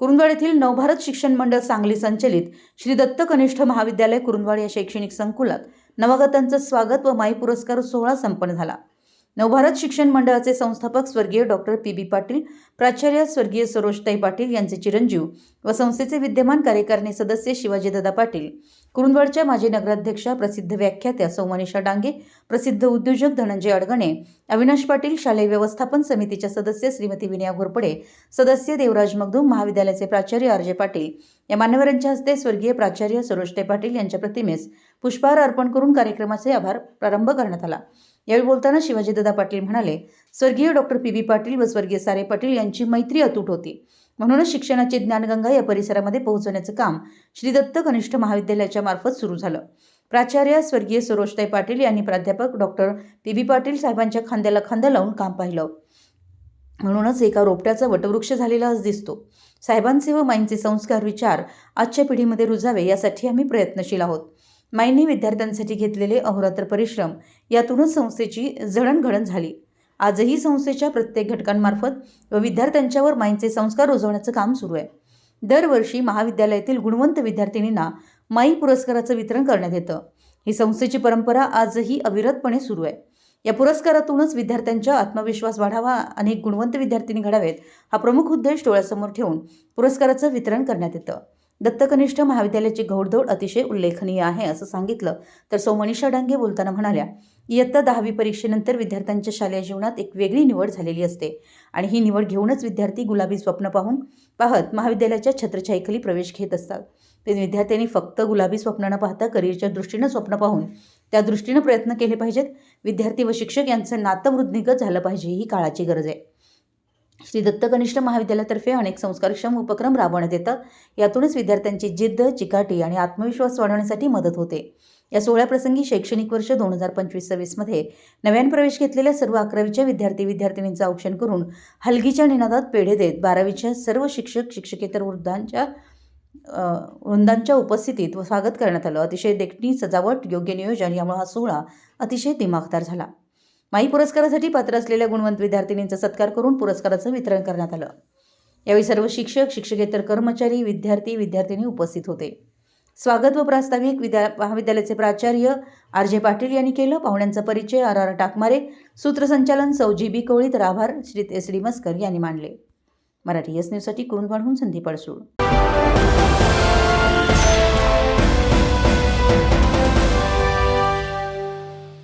कुरुंदवाड येथील नवभारत शिक्षण मंडळ सांगली संचलित श्री दत्त कनिष्ठ महाविद्यालय कुरुंदवाड या शैक्षणिक संकुलात नवागतांचं स्वागत व माई पुरस्कार सोहळा संपन्न झाला. नवभारत शिक्षण मंडळाचे संस्थापक स्वर्गीय डॉक्टर पी. बी. पाटील प्राचार्य स्वर्गीय सरोजताई पाटील यांचे चिरंजीव व संस्थेचे विद्यमान कार्यकारिणी सदस्य शिवाजीदादा पाटील कुरुंदवडच्या माजी नगराध्यक्षा प्रसिद्ध व्याख्यात्या सौमनिषा डांगे प्रसिद्ध उद्योजक धनंजय अडगणे अविनाश पाटील शालेय व्यवस्थापन समितीच्या सदस्य श्रीमती विनया घोरपडे सदस्य देवराज मगदूम महाविद्यालयाचे प्राचार्य आर जे पाटील या मान्यवरांच्या हस्ते स्वर्गीय प्राचार्य सरोजताई पाटील यांच्या प्रतिमेस पुष्पहार अर्पण करून कार्यक्रमाचे आभार प्रारंभ करण्यात आला. यावेळी बोलताना शिवाजीदादा पाटील म्हणाले स्वर्गीय डॉक्टर पी बी पाटील व स्वर्गीय सारे पाटील यांची मैत्री अतूट होती. म्हणूनच शिक्षणाची ज्ञानगंगा या परिसरामध्ये पोहोचवण्याचं काम श्री दत्त कनिष्ठ महाविद्यालयाच्या मार्फत सुरू झालं. प्राचार्य स्वर्गीय सरोजताई पाटील यांनी प्राध्यापक डॉक्टर पी बी पाटील साहेबांच्या खांद्याला खांदा लावून काम पाहिलं. म्हणूनच एका रोपट्याचा वटवृक्ष झालेला आज दिसतो. साहेबांचे व माईंचे संस्कार विचार आजच्या पिढीमध्ये रुजावे यासाठी आम्ही प्रयत्नशील आहोत. माईंनी विद्यार्थ्यांसाठी घेतलेले अहोरात्र परिश्रम यातूनच संस्थेची जडणघडण झाली. आजही संस्थेच्या प्रत्येक घटकांमार्फत व विद्यार्थ्यांच्यावर माईंचे संस्कार रुजवण्याचं काम सुरू आहे. दरवर्षी महाविद्यालयातील गुणवंत विद्यार्थिनींना माई पुरस्काराचं वितरण करण्यात येतं. ही संस्थेची परंपरा आजही अविरतपणे सुरू आहे. या पुरस्कारातूनच विद्यार्थ्यांचा आत्मविश्वास वाढावा अनेक गुणवंत विद्यार्थिनी घडावेत हा प्रमुख उद्देश डोळ्यासमोर ठेवून पुरस्काराचं वितरण करण्यात येतं. दत्तकनिष्ठ महाविद्यालयाची घौडदौड अतिशय उल्लेखनीय आहे असं सांगितलं. तर सोमनिषा डांगे बोलताना म्हणाल्या इयत्ता दहावी परीक्षेनंतर विद्यार्थ्यांच्या शालेय जीवनात एक वेगळी निवड झालेली असते आणि ही निवड घेऊनच विद्यार्थी गुलाबी स्वप्न पाहून पाहत महाविद्यालयाच्या छत्रछाईखाली प्रवेश घेत असतात. ते विद्यार्थ्यांनी फक्त गुलाबी स्वप्न न पाहता करिअरच्या दृष्टीनं स्वप्न पाहून त्या दृष्टीनं प्रयत्न केले पाहिजेत. विद्यार्थी व शिक्षक यांचं नातं वृद्धिगत झालं पाहिजे ही काळाची गरज आहे. श्री दत्तकनिष्ठ महाविद्यालयातर्फे अनेक संस्कारक्षम उपक्रम राबवण्यात येतात. यातूनच विद्यार्थ्यांची जिद्द चिकाटी आणि आत्मविश्वास वाढवण्यासाठी मदत होते. या सोहळ्याप्रसंगी शैक्षणिक वर्ष दोन हजार पंचवीस सव्वीसमध्ये नव्यान प्रवेश घेतलेल्या सर्व अकरावीच्या विद्यार्थी विद्यार्थिनींचं औक्षण करून हलगीच्या निनादात पेढे देत बारावीच्या सर्व शिक्षक शिक्षकेतर वृद्धांच्या वृंदांच्या उपस्थितीत स्वागत करण्यात आलं. अतिशय देखणी सजावट योग्य नियोजन यामुळे हा सोहळा अतिशय दिमागदार झाला. माई पुरस्कारासाठी पात्र असलेल्या गुणवंत विद्यार्थिनींचा सत्कार करून पुरस्काराचं वितरण करण्यात आलं. यावेळी सर्व शिक्षक शिक्षकेतर कर्मचारी विद्यार्थी विद्यार्थिनी उपस्थित होते. स्वागत व प्रास्ताविक विद्या महाविद्यालयाचे प्राचार्य आर जे पाटील यांनी केलं. पाहुण्यांचा परिचय आर आर टाकमारे. सूत्रसंचालन सौ जी बी कोळी राभार श्री एस डी मस्कर यांनी मांडले. मराठी एस न्यूजसाठी कुरुंदवाडहून संधी पडसूळ